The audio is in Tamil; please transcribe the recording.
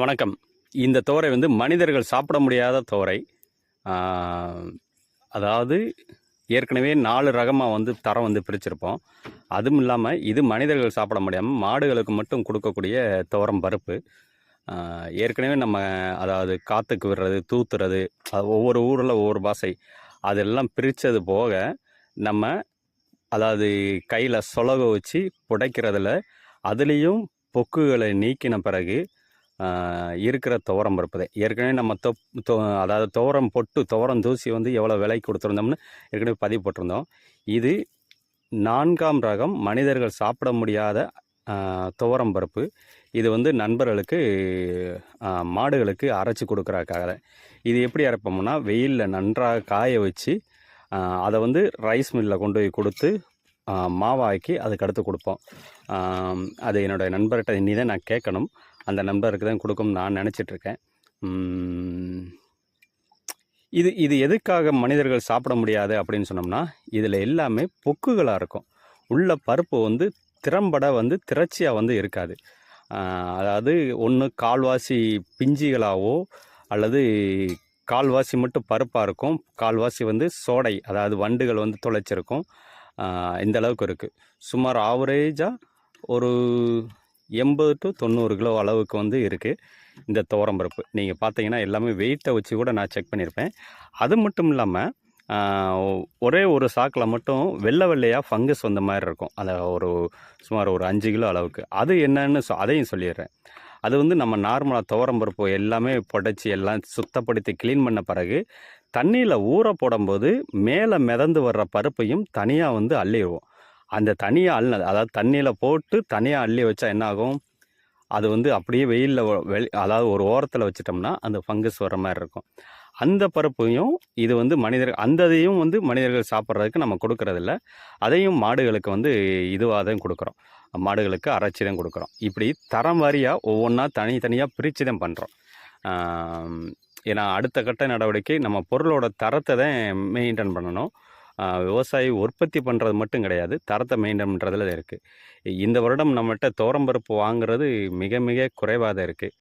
வணக்கம். இந்த தோரை வந்து மனிதர்கள் சாப்பிட முடியாத தோரை. அதாவது ஏற்கனவே நாலு ரகமாக வந்து தரம் வந்து பிரிச்சிருப்போம். அதுவும் இல்லாமல் இது மனிதர்கள் சாப்பிட முடியாமல் மாடுகளுக்கு மட்டும் கொடுக்கக்கூடிய துவரம் பருப்பு. ஏற்கனவே நம்ம அதாவது காற்றுக்கு விடுறது தூத்துறது ஒவ்வொரு ஊரில் ஒவ்வொரு பாசை அதெல்லாம் பிரித்தது போக நம்ம அதாவது கையில் சொலக வச்சு புடைக்கிறதுல அதுலேயும் பொக்குகளை நீக்கின பிறகு இருக்கிற துவரம் பருப்பு ஏற்கனவே நம்ம தொப் தொ அதாவது துவரம் பொட்டு துவரம் தூசி வந்து எவ்வளோ விலைக்கு கொடுத்துருந்தோம்னு ஏற்கனவே பதிவு போட்டிருந்தோம். இது நான்காம் ரகம் மனிதர்கள் சாப்பிட முடியாத துவரம் பருப்பு. இது வந்து நண்பர்களுக்கு மாடுகளுக்கு அரைச்சி கொடுக்குறதுக்காக இது எப்படி அரைப்போம்னா வெயிலில் நன்றாக காய வச்சு அதை வந்து ரைஸ் மில்லில் கொண்டு போய் கொடுத்து மாவாக்கி அதுக்கு அடுத்து கொடுப்போம். அது என்னோட நண்பர்கிட்ட இனி தான் நான் கேட்கணும். அந்த நம்பருக்கு தான் கொடுக்கும்னு நான் நினச்சிட்ருக்கேன். இது இது எதுக்காக மனிதர்கள் சாப்பிட முடியாது அப்படின்னு சொன்னோம்னா இதில் எல்லாமே பொக்குகளாக இருக்கும். உள்ள பருப்பு வந்து திறம்பட வந்து திரட்சியாக வந்து இருக்காது. அதாவது ஒன்று கால்வாசி பிஞ்சிகளாகவோ அல்லது கால்வாசி மட்டும் பருப்பாக இருக்கும். கால்வாசி வந்து சோடை அதாவது வண்டுகள் வந்து துளைச்சிருக்கும். இந்த அளவுக்கு இருக்குது சுமார் ஆவரேஜாக ஒரு எண்பது டு தொண்ணூறு கிலோ அளவுக்கு வந்து இருக்குது இந்த துவரம் பருப்பு. நீங்கள் பார்த்தீங்கன்னா எல்லாமே வெயிட்டை வச்சு கூட நான் செக் பண்ணியிருப்பேன் அது மட்டும் இல்லாமல் ஒரே ஒரு சாக்கில் மட்டும் வெள்ளை வெள்ளையாக ஃபங்கஸ் வந்த மாதிரி இருக்கும். அதை ஒரு சுமார் ஒரு அஞ்சு கிலோ அளவுக்கு. அது என்னன்னு அதையும் சொல்லிடுறேன். அது வந்து நம்ம நார்மலாக துவரம் பருப்பு எல்லாமே புடைச்சி எல்லாம் சுத்தப்படுத்தி க்ளீன் பண்ண பிறகு தண்ணியில் ஊற போடும்போது மேலே மிதந்து வர்ற பருப்பையும் தனியாக வந்து அள்ளிடுவோம். அந்த தனியாக அள்ளினது அதாவது தண்ணியில் போட்டு தனியாக அள்ளி வச்சா என்ன ஆகும் அது வந்து அப்படியே வெயிலில் வெளி அதாவது ஒரு ஓரத்தில் வச்சிட்டோம்னா அந்த ஃபங்கஸ் வர மாதிரி இருக்கும். அந்த பருப்பையும் இது வந்து மனிதர் அந்த இதையும் வந்து மனிதர்கள் சாப்பிட்றதுக்கு நம்ம கொடுக்கறதில்ல. அதையும் மாடுகளுக்கு வந்து இதுவாக தான் கொடுக்குறோம். மாடுகளுக்கு அரைச்சி தான் கொடுக்குறோம். இப்படி தரம் வாரியாக ஒவ்வொன்றா தனித்தனியாக பிரித்து தான் பண்ணுறோம் ஏன்னா அடுத்த கட்ட நடவடிக்கை நம்ம பொருளோட தரத்தை தான் மெயின்டைன் பண்ணணும். விவசாயி உற்பத்தி பண்ணுறது மட்டும் கிடையாது. தரத்தை மெயின்டைன் பண்ணுறதுல இருக்குது இந்த வருடம் நம்மகிட்ட துவரம்பருப்பு வாங்குறது மிக மிக குறைவாக தான் இருக்குது